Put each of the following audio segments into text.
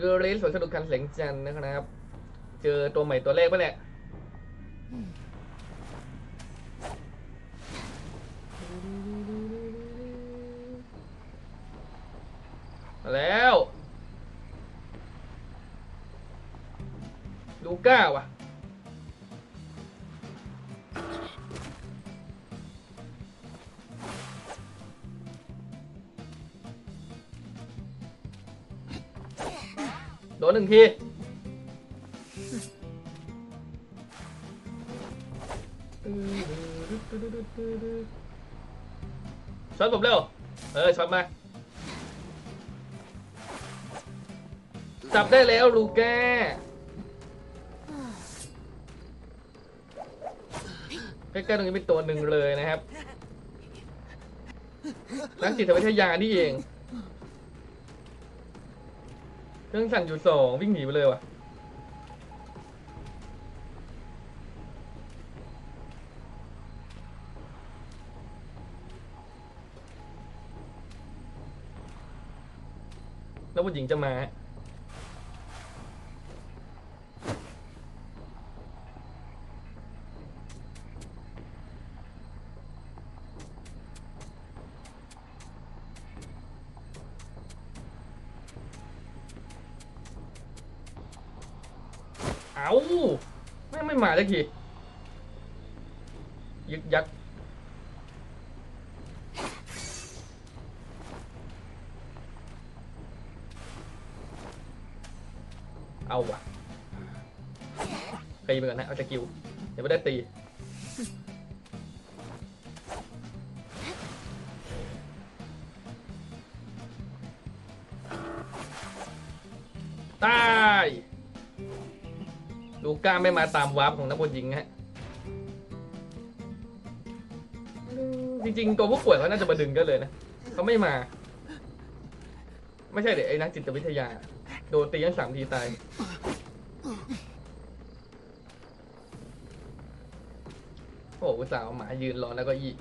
กรีสสวนสนุกคันเสียงจันทร์นะครับ เจอตัวใหม่ตัวแรกปะเนี่ยมาแล้ว ลูก้าว่ะ โดนหนึ่งที ช็อตผมเร็ว เออ ช็อตมา จับได้แล้วลูก้าใกล้ๆตรงนี้เป็นตัวหนึ่งเลยนะครับ นักจิตวิทยานี่เอง เครื่องสั่งอยู่สองวิ่งหนีไปเลยว่ะแล้วผู้หญิงจะมา เอาไม่ไม่มาสักทียึกยักเอาว่ะตีไปก่อนนะ เอาจะกิว เดี๋ยวไม่ได้ตี ไม่มาตามวาร์ปของนักบอลหญิงฮะจริงๆ ตัวผู้ป่วยเขาน่าจะมาดึงก็เลยนะเขาไม่มา ไม่ใช่เด็กไอ้นักจิตวิทยา โดนตีทั้งสามทีตายโอ้โหสาห์เอาหมายืนรอแล้วก็ยี่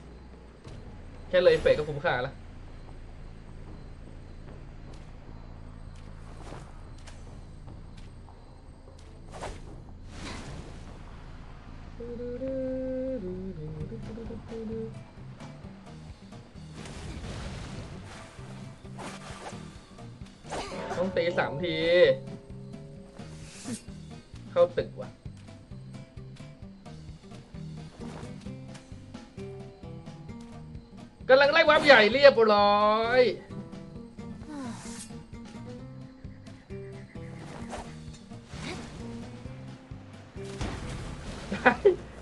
แค่เลยเฟกก็คุ้มค่าแล้ว ต้องตีสามที เข้าตึกว่ะ กำลังไล่วับใหญ่เรียบร้อย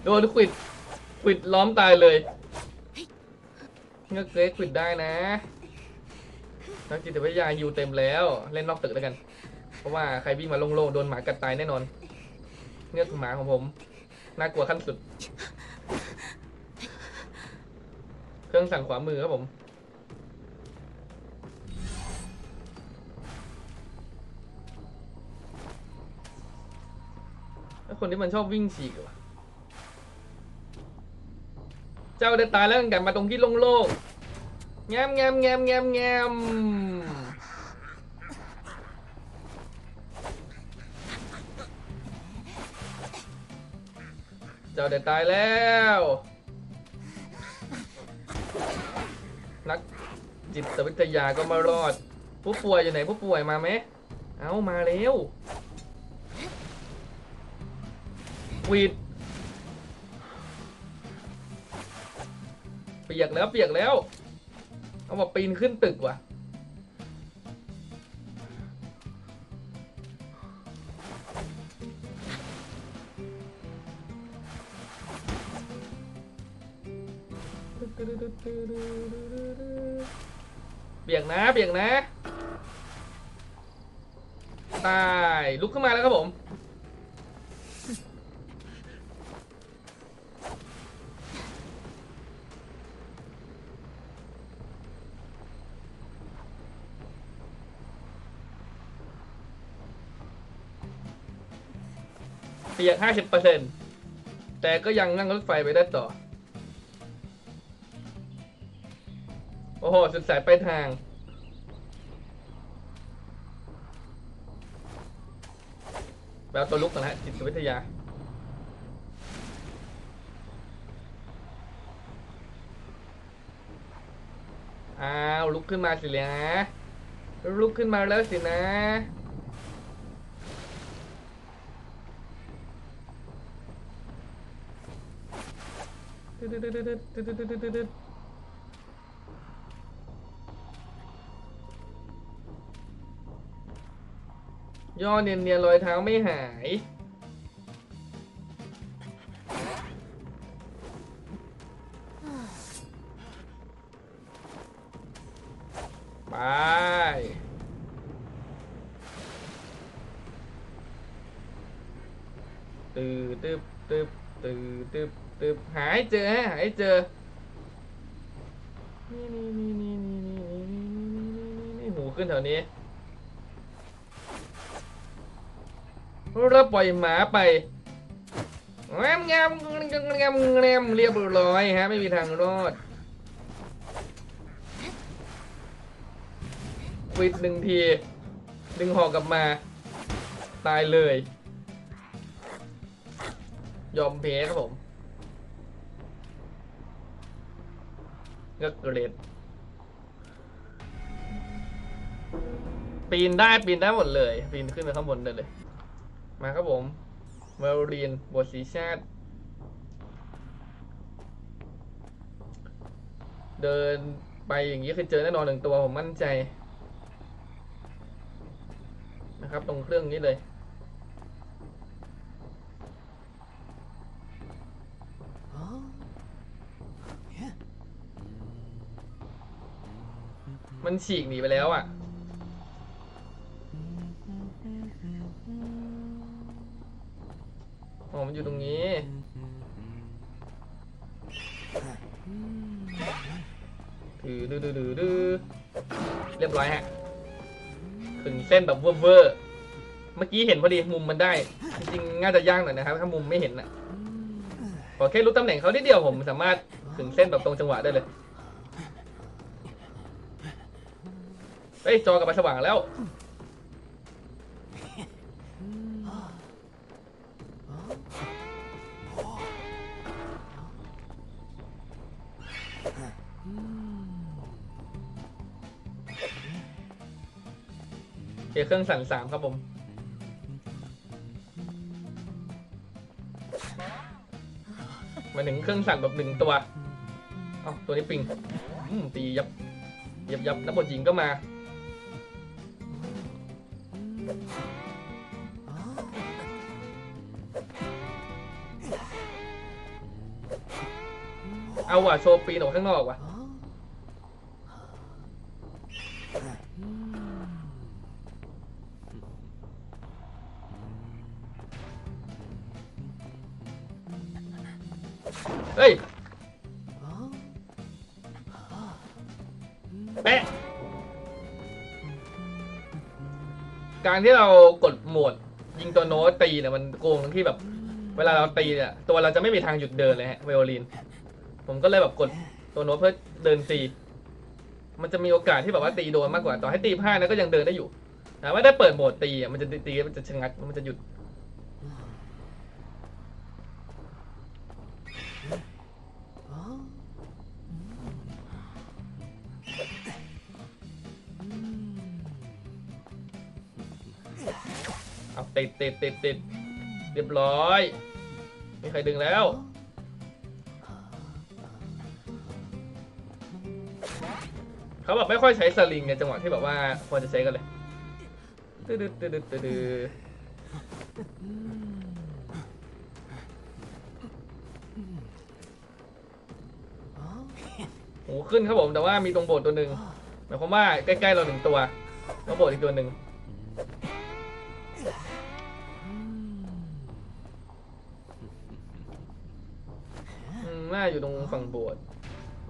โดนควิดควิดล้อมตายเลยเงือกเกรกควิดได้นะ นักจิตวิทยาอยู่เต็มแล้วเล่นนอกตึกแล้วกัน เพราะว่าใครวิ่งมาโล่งๆโดนหมากัดตายแน่นอนเงือกหมาของผมน่ากลัวขั้นสุด เครื่องสั่งขวามือครับผมคนที่มันชอบวิ่งฉีกวะเจ้าได้ตายแล้วกันมาตรงที่โล่งๆ แงมแงมแงมแงมแงมเจ้าได้ตายแล้ว นักจิตวิทยาก็มารอด ผู้ป่วยอยู่ไหนผู้ป่วยมาไหม เอามาเร็ววีดเปียกแล้วเปียกแล้ว เอามาปีนขึ้นตึกว่ะเปียกนะเปียกนะ ตาย ลุกขึ้นมาแล้วครับผม เปียกห้าสิบเปอร์เซนต์แต่ก็ยังนั่งรถไฟไปได้ต่อ โอ้โห สุดสายไปทางเอาตัวลุกก่อนะฮะจิตวิทยาอ้าวลุกขึ้นมาสินะลุกขึ้นมาแล้วสินะ ย่อเนียนๆรอยเท้าไม่หาย ไป ตือตึบตึบตือตึบ ตึบหายเจอฮะหายเจอ นี่นี่นี่นี่นี่นี่นี่นี่นี่หูขึ้นแถวนี้เราปล่อยหมาไปแงมแงมแงมแงมแงมเรียบร้อยฮะ ไม่มีทางรอดวิดหนึ่งที ดึงหอกกลับมา ตายเลย ยอมเพครับผม ก็เกรดปีนได้ปีนได้หมดเลย ปีนขึ้นไปข้างบนได้เลย มาครับผมเวลเรียนบทสีชาติ เดินไปอย่างนี้คือเจอแน่นอนหนึ่งตัวผมมั่นใจ นะครับ ตรงเครื่องนี้เลย มันฉีกหนีไปแล้วอะ อ๋อ มันอยู่ตรงนี้ถือดื้อดื้อดื้อดื้อเรียบร้อยฮะ ถึงเส้นแบบเวอร์เวอร์เมื่อกี้เห็นพอดีมุมมันได้ จริงๆน่าจะยากหน่อยนะครับ ถ้ามุมไม่เห็นน่ะขอแค่รู้ตำแหน่งเขานิดเดียวผมสามารถถึงเส้นแบบตรงจังหวะได้เลย เฮ้ยจอกลับมาสว่างแล้วเคเครื่องสั่นสามครับผม มาถึงเครื่องสั่นแบบหนึ่งตัว เอ้าตัวนี้ปิง อืมตียับ ยับยับนักบอลหญิงก็มา เอาว่ะโชว์ปีนออกข้างนอกว่ะเฮ้ยแปะการที่เรากดโหมด ยิงตัวโน้ตตีเนี่ยมันโกงตรงที่แบบ เวลาเราตีเนี่ยตัวเราจะไม่มีทางหยุดเดินเลยฮะไวโอลิน ผมก็เลยแบบกดตัวโน้ตเพื่อเดินตี มันจะมีโอกาสที่แบบว่าตีโดนมากกว่า ต่อให้ตีพลาดนะก็ยังเดินได้อยู่แต่ว่าถ้าเปิดโหมดตีอะมันจะตีมันจะชะงักมันจะหยุดเอาติดติดติดติดเรียบร้อย ไม่ใครดึงแล้ว เขาแบบไม่ค่อยใช้สลิงในจังหวะที่แบบว่าควรจะใช้กันเลยตืดตืดตืดโอ้ขึ้นครับผมแต่ว่ามีตรงโบสถ์ตัวหนึ่งหมายความว่าใกล้ๆเราหนึ่งตัวแล้วโบสถ์อีกตัวหนึ่งน่าอยู่ตรงฝั่งโบสถ์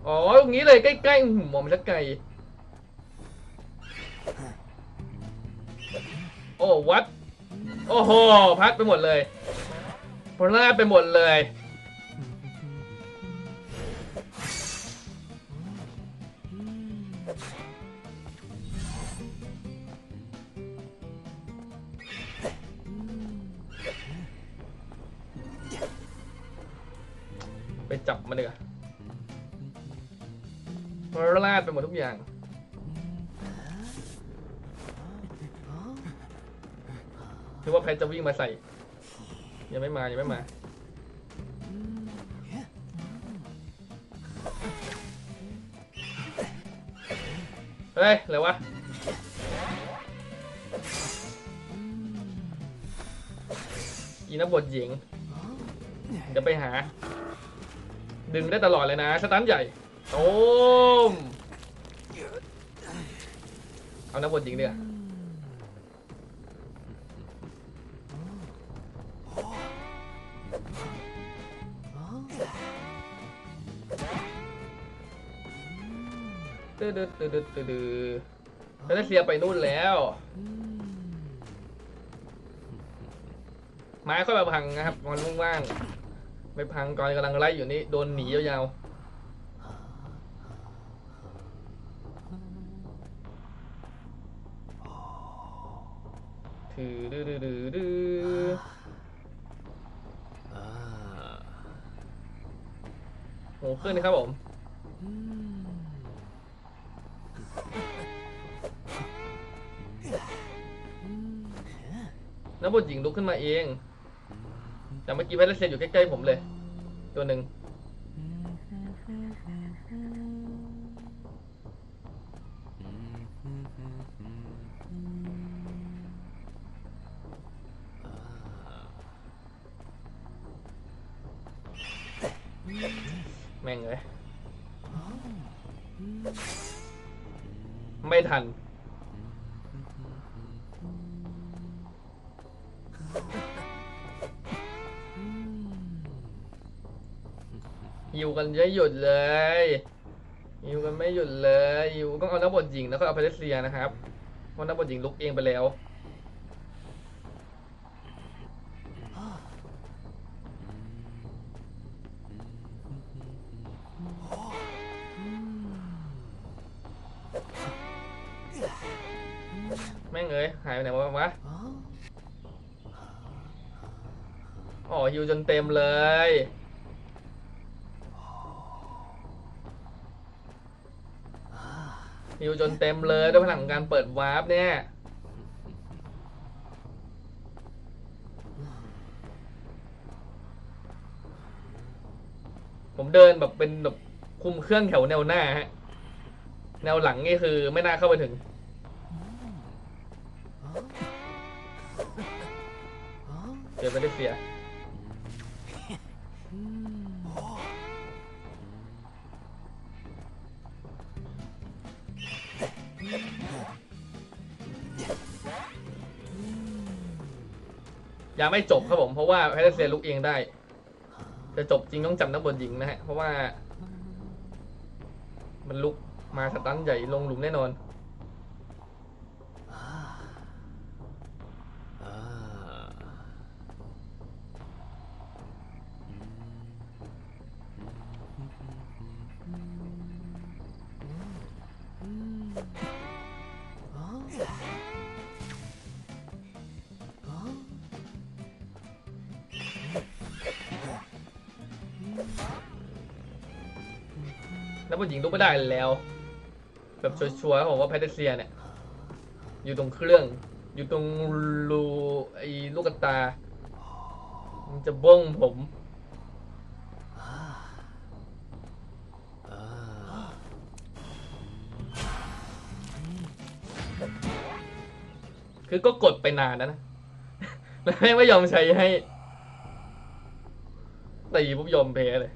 อ๋อตรงนี้เลยใกล้ๆหมองมันสักไกล โอ้วัด โอ้โห พัดไปหมดเลยพลาดไปหมดเลย ไปจับมันเลยพลาดไปหมดทุกอย่าง คิดว่าแพทจะวิ่งมาใส่ ยังไม่มา ยังไม่มา เฮ้ยอะไรวะอีนักบทหญิง เดี๋ยวไปหา ดึงได้ตลอดเลยนะ สตันใหญ่โอ้มเอานักบทหญิงเนีกว่ ตืดตืดตืดตืดตืดแล้เสียไปนู่นแล้ว ไม้ค่อยมาพังนะครับมันว่างๆไม่พังก่อนกำลังไล่อยู่นี่โดนหนียาวๆถือดื้อดื้อดื้อดื้อโหขึ้นนะครับผม นักบทหญิงลุกขึ้นมาเอง แต่เมื่อกี้แพทย์เซียอยู่ใกล้ๆผมเลย ตัวหนึ่งแม่งเลย ไม่ทัน ไม่หยุดเลยอยู่กันไม่หยุดเลยอยู่ต้องเอานักบทหญิงแล้วก็เอาเพเลเซียนะครับเพราะนักบทหญิงลุกเองไปแล้วแม่งเอ้ยหายไปไหนวะวะอ๋อฮิวจนเต็มเลย ฮิวจนเต็มเลยด้วยพลังของการเปิดวาร์ปเนี่ยผมเดินแบบเป็นแบบคุมเครื่องแถวแนวหน้าฮะ แนวหลังนี่คือไม่น่าเข้าไปถึง เจอไปได้เสีย ยังไม่จบครับผมเพราะว่าแพทเซียลุกเองได้จะจบจริงต้องจับนักบอลหญิงนะฮะเพราะว่า มันลุกมาสตันใหญ่ลงหลุมแน่นอน แล้วผู้หญิงลุกไม่ได้แล้ว แบบชัวร์ๆผมว่าแพทเซียเนี่ย อยู่ตรงเครื่อง อยู่ตรงรูไอ้ลูกกระตา มันจะบ้งผมคือก็กดไปนานแล้วนะ แล้วไม่ยอมใช้ให้ตีปุ๊บยอมแพ้เลย